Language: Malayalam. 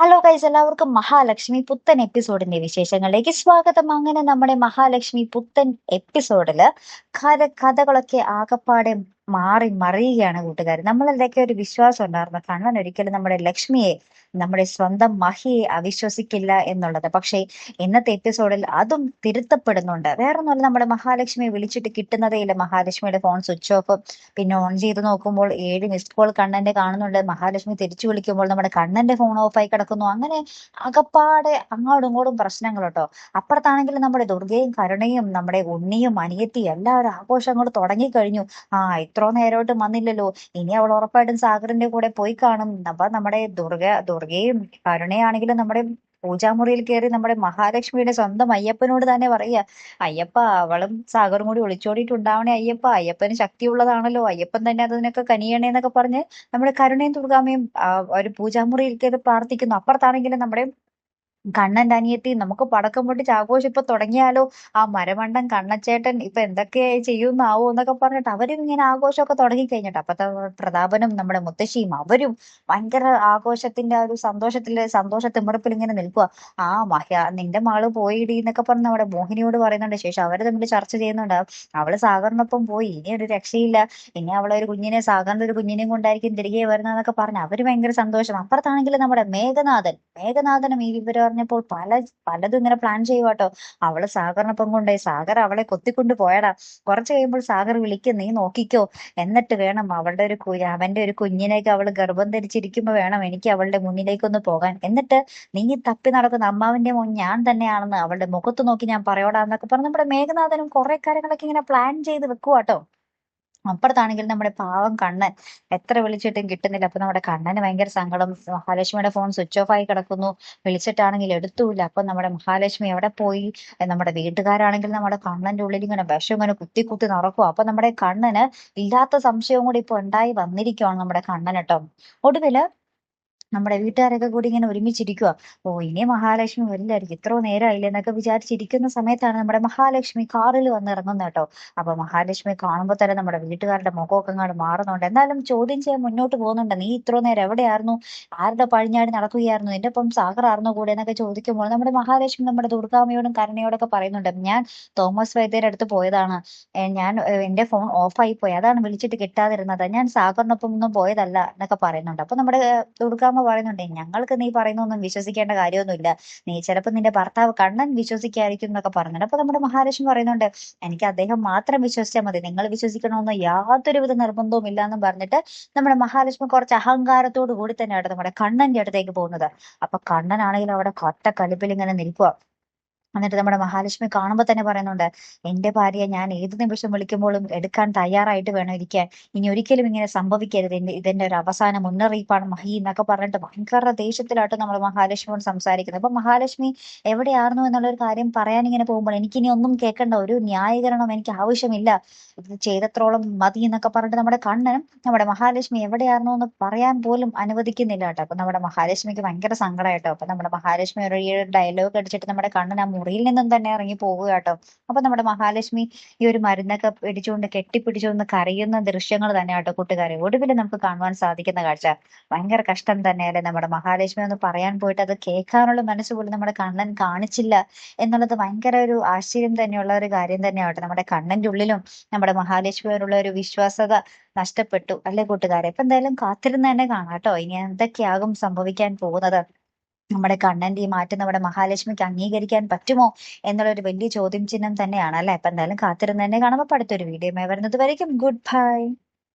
ഹലോ ഗൈസ് എല്ലാവർക്കും മഹാലക്ഷ്മി പുത്തൻ എപ്പിസോഡിന്റെ വിശേഷങ്ങളിലേക്ക് സ്വാഗതം. അങ്ങനെ നമ്മുടെ മഹാലക്ഷ്മി പുത്തൻ എപ്പിസോഡിൽ കഥ കഥകളൊക്കെ ആകപ്പാടെ മാറി മറിയുകയാണ് കൂട്ടുകാർ നമ്മളിലൊക്കെ ഒരു വിശ്വാസം ഉണ്ടായിരുന്നു. കണ്ണൻ ഒരിക്കലും നമ്മുടെ ലക്ഷ്മിയെ നമ്മുടെ സ്വന്തം മഹിയെ അവിശ്വസിക്കില്ല എന്നുള്ളത്. പക്ഷേ ഇന്നത്തെ എപ്പിസോഡിൽ അതും തിരുത്തപ്പെടുന്നുണ്ട്. വേറൊന്നുമല്ല നമ്മുടെ മഹാലക്ഷ്മിയെ വിളിച്ചിട്ട് കിട്ടുന്നതേ ഇല്ല. മഹാലക്ഷ്മിയുടെ ഫോൺ സ്വിച്ച് ഓഫ് പിന്നെ ഓൺ ചെയ്ത് നോക്കുമ്പോൾ ഏഴ് മിസ്ഡ് കോൾ കണ്ണന്റെ കാണുന്നുണ്ട്. മഹാലക്ഷ്മി തിരിച്ചു വിളിക്കുമ്പോൾ നമ്മുടെ കണ്ണന്റെ ഫോൺ ഓഫായി കിടക്കുന്നു. അങ്ങനെ അകപ്പാടെ അങ്ങോട്ടും ഇങ്ങോട്ടും പ്രശ്നങ്ങൾ കേട്ടോ. അപ്പുറത്താണെങ്കിൽ നമ്മുടെ ദുർഗയും കരുണയും നമ്മുടെ ഉണ്ണിയും അനിയത്തിയും എല്ലാവരും ആഘോഷങ്ങൾ തുടങ്ങിക്കഴിഞ്ഞു. ആ ഇത്രോ നേരമായിട്ട് വന്നില്ലല്ലോ. ഇനി അവൾ ഉറപ്പായിട്ടും സാഗറിന്റെ കൂടെ പോയി കാണും. അപ്പൊ നമ്മുടെ ദുർഗ ദുർഗയും കരുണയാണെങ്കിലും നമ്മുടെ പൂജാമുറിയിൽ കയറി നമ്മുടെ മഹാലക്ഷ്മിയുടെ സ്വന്തം അയ്യപ്പനോട് തന്നെ പറയുക അയ്യപ്പ അവളും സാഗറും കൂടി ഒളിച്ചോടിയിട്ടുണ്ടാവണേ അയ്യപ്പ. അയ്യപ്പന് ശക്തിയുള്ളതാണല്ലോ. അയ്യപ്പൻ തന്നെ അതിനൊക്കെ കനിയണേ എന്നൊക്കെ പറഞ്ഞ് നമ്മുടെ കരുണയും ദുർഗാമയും ഒരു പൂജാമുറിയിൽ കയറി പ്രാർത്ഥിക്കുന്നു. അപ്പുറത്താണെങ്കിലും നമ്മുടെ കണ്ണന്റെ അനിയത്തി നമുക്ക് പടക്കം പൊട്ടിച്ച് ആഘോഷം ഇപ്പൊ തുടങ്ങിയാലോ? ആ മരമണ്ടൻ കണ്ണച്ചേട്ടൻ ഇപ്പൊ എന്തൊക്കെയായി ചെയ്യുന്നാവോ എന്നൊക്കെ പറഞ്ഞിട്ട് അവരും ഇങ്ങനെ ആഘോഷമൊക്കെ തുടങ്ങി കഴിഞ്ഞിട്ട് അപ്പത്തെ പ്രതാപനും നമ്മുടെ മുത്തശ്ശിയും അവരും ഭയങ്കര ആഘോഷത്തിന്റെ ആ ഒരു സന്തോഷത്തിൽ സന്തോഷ തിമിറപ്പിൽ ഇങ്ങനെ നിൽക്കുക ആ മഹ്യ നിന്റെ മകൾ പോയിടി എന്നൊക്കെ പറഞ്ഞ് നമ്മുടെ മോഹിനിയോട് പറയുന്നുണ്ട്. ശേഷം അവർ തമ്മിൽ ചർച്ച ചെയ്യുന്നുണ്ട്. അവൾ സാഗറിനൊപ്പം പോയി. ഇനി ഒരു രക്ഷയില്ല. ഇനി അവളെ ഒരു കുഞ്ഞിനെ സാഗറിന്റെ ഒരു കുഞ്ഞിനെയും കൊണ്ടായിരിക്കും തിരികെ വരുന്നതെന്നൊക്കെ പറഞ്ഞ് അവർ ഭയങ്കര സന്തോഷം. അപ്പുറത്താണെങ്കിൽ നമ്മുടെ മേഘനാഥൻ. മേഘനാഥനും ഈ വിവരം പറഞ്ഞപ്പോൾ പല പലതും ഇങ്ങനെ പ്ലാൻ ചെയ്യുവാട്ടോ. അവൾ സാഗറിനൊപ്പം കൊണ്ടുപോയി. സാഗർ അവളെ കൊത്തിക്കൊണ്ട് പോയടാ. കുറച്ച് കഴിയുമ്പോൾ സാഗർ വിളിക്കും നീ നോക്കിക്കോ. എന്നിട്ട് വേണം അവളുടെ ഒരു അവന്റെ ഒരു കുഞ്ഞിനേക്ക് അവൾ ഗർഭം ധരിച്ചിരിക്കുമ്പോ വേണം എനിക്ക് അവളുടെ മുന്നിലേക്കൊന്ന് പോകാൻ. എന്നിട്ട് നീ തപ്പി നടക്കുന്ന അമ്മാവിന്റെ മോൻ ഞാൻ തന്നെയാണെന്ന് അവളുടെ മുഖത്ത് നോക്കി ഞാൻ പറയോടാന്നൊക്കെ പറഞ്ഞ് നമ്മുടെ മേഘനാഥനും കുറെ കാര്യങ്ങളൊക്കെ ഇങ്ങനെ പ്ലാൻ ചെയ്ത് വെക്കുവാട്ടോ. അപ്പുറത്താണെങ്കിൽ നമ്മുടെ പാവം കണ്ണൻ. എത്ര വിളിച്ചിട്ടും കിട്ടുന്നില്ല. അപ്പൊ നമ്മുടെ കണ്ണന് ഭയങ്കര സങ്കടം. മഹാലക്ഷ്മിയുടെ ഫോൺ സ്വിച്ച് ഓഫ് ആയി കിടക്കുന്നു. വിളിച്ചിട്ടാണെങ്കിൽ എടുത്തൂല്ല. അപ്പൊ നമ്മുടെ മഹാലക്ഷ്മി എവിടെ പോയി? നമ്മുടെ വീട്ടുകാരാണെങ്കിൽ നമ്മുടെ കണ്ണന്റെ ഉള്ളിൽ ഇങ്ങനെ വിഷം ഇങ്ങനെ കുത്തി കുത്തി നടക്കും അപ്പൊ നമ്മുടെ കണ്ണന് ഇല്ലാത്ത സംശയവും കൂടി ഇപ്പൊ ഉണ്ടായി വന്നിരിക്കുവാണ് നമ്മുടെ കണ്ണൻ കേട്ടോ. ഒടുവിൽ നമ്മുടെ വീട്ടുകാരൊക്കെ കൂടി ഇങ്ങനെ ഒരുമിച്ചിരിക്കുക ഓ ഇനി മഹാലക്ഷ്മി വരില്ലായിരിക്കും. ഇത്ര നേരമായില്ലേ എന്നൊക്കെ വിചാരിച്ചിരിക്കുന്ന സമയത്താണ് നമ്മുടെ മഹാലക്ഷ്മി കാറിൽ വന്ന് ഇറങ്ങുന്നത് കേട്ടോ. അപ്പൊ മഹാലക്ഷ്മി കാണുമ്പോൾ തന്നെ നമ്മുടെ വീട്ടുകാരുടെ മുഖമൊക്കെ അങ്ങോട്ട് മാറുന്നുണ്ട്. എന്നാലും ചോദ്യം ചെയ്യാൻ മുന്നോട്ട് പോകുന്നുണ്ട്. നീ ഇത്ര നേരം എവിടെയായിരുന്നു? ആരുടെ പഴിഞ്ഞാടി നടക്കുകയായിരുന്നു? നിന്റെ ഒപ്പം സാഗറായിരുന്നു കൂടെ എന്നൊക്കെ ചോദിക്കുമ്പോൾ നമ്മുടെ മഹാലക്ഷ്മി നമ്മുടെ ദുർഗാമയോടും കരുണയോടൊക്കെ പറയുന്നുണ്ട്. ഞാൻ തോമസ് വൈദ്യരുടെ അടുത്ത് പോയതാണ്. ഞാൻ എന്റെ ഫോൺ ഓഫായി പോയി. അതാണ് വിളിച്ചിട്ട് കിട്ടാതിരുന്നത്. ഞാൻ സാഗറിനൊപ്പം ഒന്നും പോയതല്ല എന്നൊക്കെ പറയുന്നുണ്ട്. അപ്പൊ നമ്മുടെ ദുർഗാമ അമ്മ പറയുന്നുണ്ട് ഞങ്ങൾക്ക് നീ പറയുന്നൊന്നും വിശ്വസിക്കേണ്ട കാര്യമൊന്നുമില്ല. നീ ചിലപ്പോൾ നിന്റെ ഭർത്താവ് കണ്ണൻ വിശ്വസിക്കായിരിക്കും എന്നൊക്കെ പറഞ്ഞിട്ട് അപ്പൊ നമ്മുടെ മഹാലക്ഷ്മി പറയുന്നുണ്ട് എനിക്ക് അദ്ദേഹം മാത്രം വിശ്വസിച്ചാൽ മതി. നിങ്ങൾ വിശ്വസിക്കണമെന്ന് യാതൊരുവിധ നിർബന്ധവും ഇല്ല എന്നും പറഞ്ഞിട്ട് നമ്മുടെ മഹാലക്ഷ്മി കുറച്ച് അഹങ്കാരത്തോടു കൂടി തന്നെയാണ് നമ്മുടെ കണ്ണന്റെ അടുത്തേക്ക് പോകുന്നത്. അപ്പൊ കണ്ണനാണെങ്കിൽ അവിടെ കട്ട കലിപ്പിൽ ഇങ്ങനെ നിൽക്കുക എന്നിട്ട് നമ്മുടെ മഹാലക്ഷ്മി കാണുമ്പോൾ തന്നെ പറയുന്നുണ്ട് എന്റെ ഭാര്യയെ ഞാൻ ഏത് നിമിഷം വിളിക്കുമ്പോഴും എടുക്കാൻ തയ്യാറായിട്ട് വേണം ഇരിക്കാൻ. ഇനി ഒരിക്കലും ഇങ്ങനെ സംഭവിക്കരുത്. ഇതിന്റെ ഒരു അവസാന മുന്നറിയിപ്പാണ്. മഹി എന്നൊക്കെ പറഞ്ഞിട്ട് ഭയങ്കര ദേഷ്യത്തിലായിട്ട് നമ്മൾ മഹാലക്ഷ്മിയോട് സംസാരിക്കുന്നത്. അപ്പൊ മഹാലക്ഷ്മി എവിടെയായിരുന്നു എന്നുള്ള ഒരു കാര്യം പറയാൻ ഇങ്ങനെ പോകുമ്പോൾ എനിക്കിനി ഒന്നും കേൾക്കേണ്ട. ഒരു ന്യായീകരണം എനിക്ക് ആവശ്യമില്ല. ഇത് ചെയ്തത്രോളം മതി എന്നൊക്കെ പറഞ്ഞിട്ട് നമ്മുടെ കണ്ണൻ നമ്മുടെ മഹാലക്ഷ്മി എവിടെയായിരുന്നു എന്ന് പറയാൻ പോലും അനുവദിക്കുന്നില്ല കേട്ടോ. അപ്പൊ നമ്മുടെ മഹാലക്ഷ്മിക്ക് ഭയങ്കര സങ്കടമായിട്ടോ അപ്പൊ നമ്മുടെ മഹാലക്ഷ്മി ഒരു ഡയലോഗ് അടിച്ചിട്ട് നമ്മുടെ കണ്ണൻ ആ മുറിയിൽ നിന്നും തന്നെ ഇറങ്ങി പോവുക കേട്ടോ. അപ്പൊ നമ്മുടെ മഹാലക്ഷ്മി ഈ ഒരു മരുന്നൊക്കെ പിടിച്ചുകൊണ്ട് കെട്ടിപ്പിടിച്ചുകൊണ്ട് കരയുന്ന ദൃശ്യങ്ങൾ തന്നെ കേട്ടോ കൂട്ടുകാരെ. ഒടുവിൽ നമുക്ക് കാണുവാൻ സാധിക്കുന്ന കാഴ്ച. ഭയങ്കര കഷ്ടം തന്നെയല്ലേ നമ്മുടെ മഹാലക്ഷ്മി ഒന്ന് പറയാൻ പോയിട്ട് അത് കേൾക്കാനുള്ള മനസ്സ് പോലും നമ്മുടെ കണ്ണൻ കാണിച്ചില്ല എന്നുള്ളത് ഭയങ്കര ഒരു ആശ്ചര്യം തന്നെയുള്ള ഒരു കാര്യം തന്നെയാവട്ടെ നമ്മുടെ കണ്ണന്റെ ഉള്ളിലും നമ്മുടെ മഹാലക്ഷ്മിയോടുള്ള ഒരു വിശ്വാസത നഷ്ടപ്പെട്ടു അല്ലെ കൂട്ടുകാരെ? ഇപ്പൊ എന്തായാലും കാത്തിരുന്ന് തന്നെ കാണാം കേട്ടോ. ഇനി എന്തൊക്കെയാകും സംഭവിക്കാൻ പോകുന്നത്? നമ്മുടെ കണ്ണന്റെ ഈ മാറ്റം നമ്മുടെ മഹാലക്ഷ്മിക്ക് അംഗീകരിക്കാൻ പറ്റുമോ എന്നുള്ള ഒരു വലിയ ചോദ്യം ചിഹ്നം തന്നെയാണ് അല്ലെ? അപ്പൊ എന്തായാലും കാത്തിരുന്ന് തന്നെ കാണുമ്പോൾ അടുത്തൊരു വീഡിയോ വരുന്നത് വരയ്ക്കും. Good bye